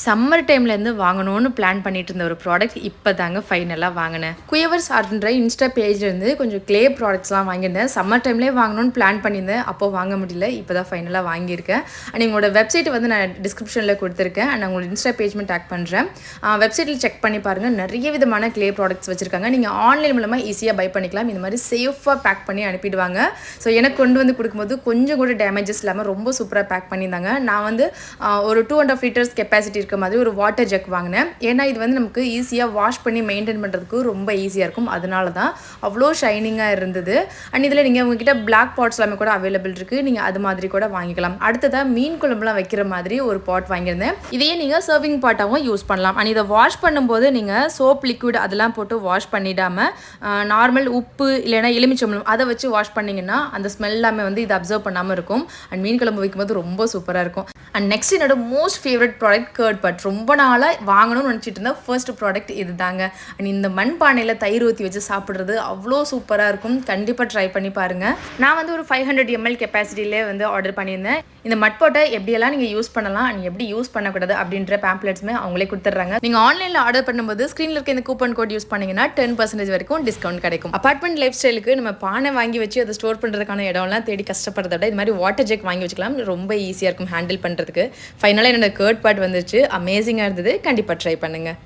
Summer டைம்லேருந்து வாங்கணும்னு plan பண்ணிட்டு இருந்த ஒரு ப்ராடக்ட் இப்போ தாங்க ஃபைனலாக வாங்கினேன் குயவர்ஸ் ஆர்ட்ன்ற இன்ஸ்டா பேஜ்லேருந்து கொஞ்சம் க்ளே ப்ராடக்ட்ஸ்லாம் வாங்கியிருந்தேன். சம்மர் டைம்லேயே வாங்கணும்னு பிளான் பண்ணியிருந்தேன். அப்போ வாங்க முடியல. இப்போ தான் ஃபைனலாக வாங்கியிருக்கேன். அண்ட் எங்களோட வெப்சைட் வந்து நான் டிஸ்கிரிப்ஷனில் கொடுத்துருக்கேன். அண்ட் உங்களோட இன்ஸ்டா பேஜ்மெண்ட் டேக் பண்ணுறேன் வெப்சைட்டில் செக் பண்ணி பாருங்கள் நிறைய விதமான க்ளே ப்ராடக்ட்ஸ் வச்சுருக்காங்க. நீங்கள் ஆன்லைன் மூலமாக ஈஸியாக பை பண்ணிக்கலாம். இந்த மாதிரி சேஃபாக பேக் பண்ணி அனுப்பிடுவாங்க. ஸோ எனக்கு கொண்டு வந்து கொடுக்கும்போது கொஞ்சம் கூட டேமேஜஸ் இல்லாமல் ரொம்ப சூப்பராக பேக் பண்ணியிருந்தாங்க. நான் வந்து ஒரு two and half litres capacity இருக்க மாதிரி ஒரு வாட்டர் ஜக் வாங்கினேன். ஏன்னா இது வந்து நமக்கு ஈஸியாக வாஷ் பண்ணி மெயின்டைன் பண்ணுறதுக்கு ரொம்ப ஈஸியாக இருக்கும். அதனால தான் அவ்வளோ ஷைனிங்காக இருந்தது. அண்ட் இதில் நீங்கள் உங்ககிட்ட பிளாக் பாட்ஸ் எல்லாமே கூட அவைலபிள் இருக்குது நீங்கள் அது மாதிரி கூட வாங்கிக்கலாம். அடுத்ததாக மீன் குழம்புலாம் வைக்கிற மாதிரி ஒரு பாட் வாங்கியிருந்தேன். இதையே நீங்கள் சர்விங் பாட்டாகவும் யூஸ் பண்ணலாம். அண்ட் இதை வாஷ் பண்ணும்போது நீங்கள் சோப் லிக்விட் அதெல்லாம் போட்டு வாஷ் பண்ணிடாமல் நார்மல் உப்பு இல்லைன்னா எலுமிச்சம்பளம் அதை வச்சு வாஷ் பண்ணிங்கன்னா அந்த ஸ்மெல் எல்லாமே வந்து இதை அப்சர்வ் பண்ணாமல் இருக்கும். அண்ட் மீன் குழம்பு வைக்கும்போது ரொம்ப சூப்பராக இருக்கும். அண்ட் நெக்ஸ்ட் என்னோட most favourite product curd but ரொம்ப நாளாக வாங்கணும்னு நினச்சிட்டு இருந்த ஃபர்ஸ்ட் ப்ராடக்ட் இது தாங்க அண்ட் இந்த மண் பானையில் தயிர் ஊற்றி வச்சு சாப்பிட்றது அவ்வளோ சூப்பராக இருக்கும். கண்டிப்பாக ட்ரை பண்ணி பாருங்கள் நான் வந்து ஒரு ஃபைவ் ஹண்ட்ரட் எம்எல் கெப்பாசிட்டிலே வந்து ஆர்டர் பண்ணியிருந்தேன். இந்த மட்பாட்டை எப்படியெல்லாம் நீங்கள் யூஸ் பண்ணலாம் அண்ட் எப்படி யூஸ் பண்ணக்கூடாது அப்படின்ற பேம்ப்ளெட்ஸுமே அவங்களே கொடுத்துட்றாங்க. நீங்கள் ஆன்லைனில் ஆர்டர் பண்ணும்போது ஸ்க்ரீனில் இருக்க இந்த கூப்பன் கோட் யூஸ் பண்ணிங்கன்னா டென் பர்சன்டேஜ் வரைக்கும் டிஸ்கவுண்ட் கிடைக்கும். அப்பார்ட்மெண்ட் லைஃப் ஸ்டைலுக்கு நம்ம பானை வாங்கி வச்சு அதை ஸ்டோர் பண்ணுறதுக்கான இடம்லாம் தேடி கஷ்டப்படுறத விட இது மாதிரி வாட்டர் ஜெக் வாங்கி வச்சுக்கலாம். ரொம்ப ஈஸியாக இருக்கும் ஹேண்டில் பண்ணுறதுக்கு ஃபைனலாக என்னோட கேர்ட் பார்ட் வந்துச்சு அமேசிங்காக இருந்தது. கண்டிப்பாக ட்ரை பண்ணுங்கள்